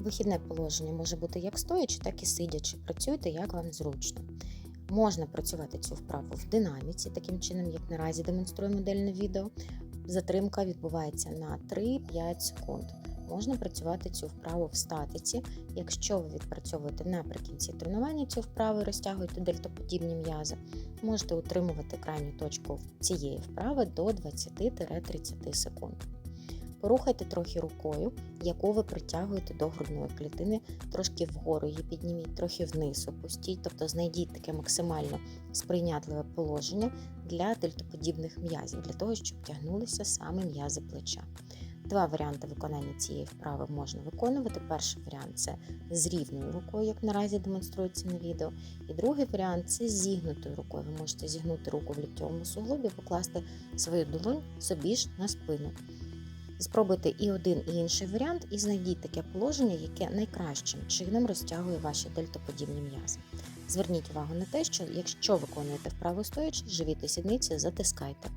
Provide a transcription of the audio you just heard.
Вихідне положення може бути як стоячи, так і сидячи. Працюйте як вам зручно. Можна працювати цю вправу в динаміці, таким чином, як наразі демонструє модельне відео. Затримка відбувається на 3-5 секунд. Можна працювати цю вправу в статиці. Якщо ви відпрацьовуєте наприкінці тренування цю вправу, і розтягуєте дельтоподібні м'язи, можете утримувати крайню точку цієї вправи до 20-30 секунд. Порухайте трохи рукою, яку ви притягуєте до грудної клітини, трошки вгору її підніміть, трохи вниз опустіть, тобто знайдіть таке максимально сприйнятливе положення для дельтоподібних м'язів, для того, щоб тягнулися саме м'язи плеча. Два варіанти виконання цієї вправи можна виконувати. Перший варіант це з рівною рукою, як наразі демонструється на відео. І другий варіант це з зігнутою рукою. Ви можете зігнути руку в ліктьовому суглобі, покласти свою долонь собі ж на спину. Спробуйте і один, і інший варіант, і знайдіть таке положення, яке найкращим чином розтягує ваші дельтоподібні м'язи. Зверніть увагу на те, що якщо виконуєте вправу стоячи, живіт і сідниці затискайте.